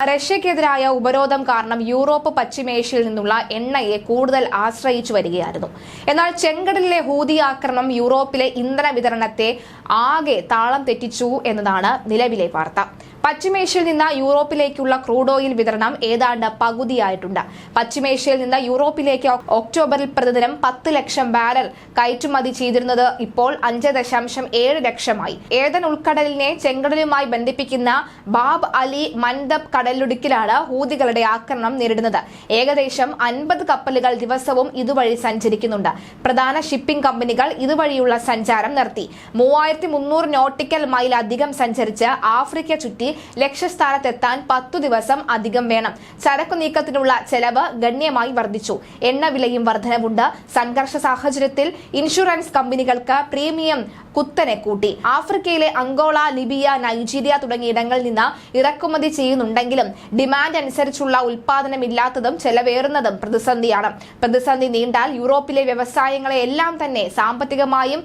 റഷ്യക്കെതിരായ ഉപരോധം കാരണം യൂറോപ്പ് പശ്ചിമേഷ്യയിൽ നിന്നുള്ള എണ്ണയെ കൂടുതൽ ആശ്രയിച്ചു വരികയായിരുന്നു. എന്നാൽ ചെങ്കടലിലെ ഹൂതി ആക്രമണം യൂറോപ്പിലെ ഇന്ധന വിതരണത്തെ ആകെ താളം തെറ്റിച്ചു എന്നതാണ് നിലവിലെ വാർത്ത. പശ്ചിമേഷ്യയിൽ നിന്ന് യൂറോപ്പിലേക്കുള്ള ക്രൂഡ് ഓയിൽ വിതരണം ഏതാണ്ട് പകുതിയായിട്ടുണ്ട്. പശ്ചിമേഷ്യയിൽ നിന്ന് യൂറോപ്പിലേക്ക് ഒക്ടോബറിൽ പ്രതിദിനം പത്ത് ലക്ഷം ബാരൽ കയറ്റുമതി ചെയ്തിരുന്നത് ഇപ്പോൾ അഞ്ച് ദശാംശം ഏഴ് ലക്ഷമായി. ഏതൻ ഉൾക്കടലിനെ ചെങ്കടലുമായി ബന്ധിപ്പിക്കുന്ന ബാബ് അലി മൻദബ് കടലിടുക്കിലാണ് ഹൂതികളുടെ ആക്രമണം നേരിടുന്നത്. ഏകദേശം അൻപത് കപ്പലുകൾ ദിവസവും ഇതുവഴി സഞ്ചരിക്കുന്നുണ്ട്. പ്രധാന ഷിപ്പിംഗ് കമ്പനികൾ ഇതുവഴിയുള്ള സഞ്ചാരം നിർത്തി. മൂവായിരത്തി മുന്നൂറ് നോട്ടിക്കൽ മൈൽ അധികം സഞ്ചരിച്ച് ആഫ്രിക്ക ചുറ്റി ലക്ഷ്യസ്ഥാനത്തെത്താൻ പത്തു ദിവസം അധികം വേണം. ചരക്കു നീക്കത്തിനുള്ള ചെലവ് ഗണ്യമായി വർദ്ധിച്ചു. എണ്ണ വിലയും വർധനവുണ്ട്. സംഘർഷ സാഹചര്യത്തിൽ ഇൻഷുറൻസ് കമ്പനികൾക്ക് പ്രീമിയം കുത്തനെ കൂട്ടി. ആഫ്രിക്കയിലെ അങ്കോള ലിബിയ നൈജീരിയ തുടങ്ങിയ ഇടങ്ങളിൽ നിന്ന് ഇറക്കുമതി ചെയ്യുന്നുണ്ടെങ്കിലും ഡിമാൻഡ് അനുസരിച്ചുള്ള ഉൽപാദനമില്ലാത്തതും ചെലവേറുന്നതും പ്രതിസന്ധിയാണ്. പ്രതിസന്ധി നീണ്ടാൽ യൂറോപ്പിലെ വ്യവസായങ്ങളെ എല്ലാം തന്നെ സാമ്പത്തികമായും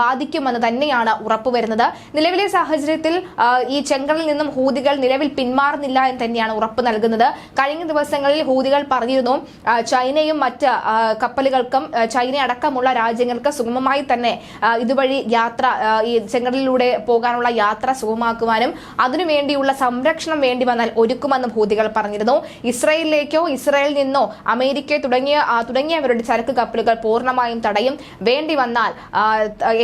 ബാധിക്കുമെന്ന് തന്നെയാണ് ഉറപ്പുവരുന്നത്. നിലവിലെ സാഹചര്യത്തിൽ ഈ ചെങ്കടലിൽ നിന്നും ഹൂതികൾ നിലവിൽ പിന്മാറുന്നില്ല എന്ന് തന്നെയാണ് ഉറപ്പ് നൽകുന്നത്. കഴിഞ്ഞ ദിവസങ്ങളിൽ ഹൂതികൾ പറഞ്ഞിരുന്നു ചൈനയും മറ്റ് കപ്പലുകൾക്കും ചൈന അടക്കമുള്ള രാജ്യങ്ങൾക്ക് സുഗമമായി തന്നെ ഇതുവഴി യാത്ര ഈ ചെങ്കടലിലൂടെ പോകാനുള്ള യാത്ര സുഗമാക്കുവാനും അതിനുവേണ്ടിയുള്ള സംരക്ഷണം വേണ്ടി വന്നാൽ ഒരുക്കുമെന്നും ഹൂതികൾ പറഞ്ഞിരുന്നു. ഇസ്രയേലിലേക്കോ ഇസ്രയേലിൽ നിന്നോ അമേരിക്ക തുടങ്ങിയ തുടങ്ങിയവരുടെ ചരക്ക് കപ്പലുകൾ പൂർണമായും തടയും. വേണ്ടി വന്നാൽ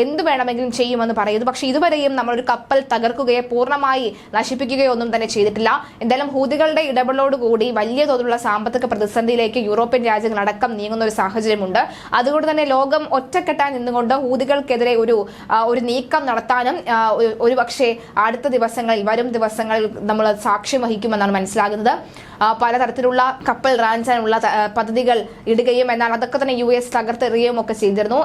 എന്ത് വേണമെങ്കിലും ചെയ്യുമെന്ന് പറയുന്നു. പക്ഷേ ഇതുവരെയും നമ്മളൊരു കപ്പൽ തകർക്കുകയോ പൂർണമായി നശിപ്പിക്കുകയോ ഒന്നും തന്നെ ചെയ്തിട്ടില്ല. എന്തായാലും ഹൂതികളുടെ ഇടപെടലോടുകൂടി വലിയ തോതിലുള്ള സാമ്പത്തിക പ്രതിസന്ധിയിലേക്ക് യൂറോപ്യൻ രാജ്യങ്ങളടക്കം നീങ്ങുന്ന ഒരു സാഹചര്യമുണ്ട്. അതുകൊണ്ട് തന്നെ ലോകം ഒറ്റക്കെട്ടാൻ നിന്നുകൊണ്ട് ഹൂതികൾക്കെതിരെ ഒരു ഒരു നീക്കം നടത്താനും ഒരു- പക്ഷേ അടുത്ത ദിവസങ്ങളിൽ വരും ദിവസങ്ങളിൽ നമ്മൾ സാക്ഷ്യം വഹിക്കുമെന്നാണ് മനസ്സിലാകുന്നത്. പലതരത്തിലുള്ള കപ്പൽ റാഞ്ചാനുള്ള പദ്ധതികൾ ഇടുകയും എന്നാൽ അതൊക്കെ തന്നെ യു എസ് തകർത്തെറിയുകയും ഒക്കെ ചെയ്തിരുന്നു.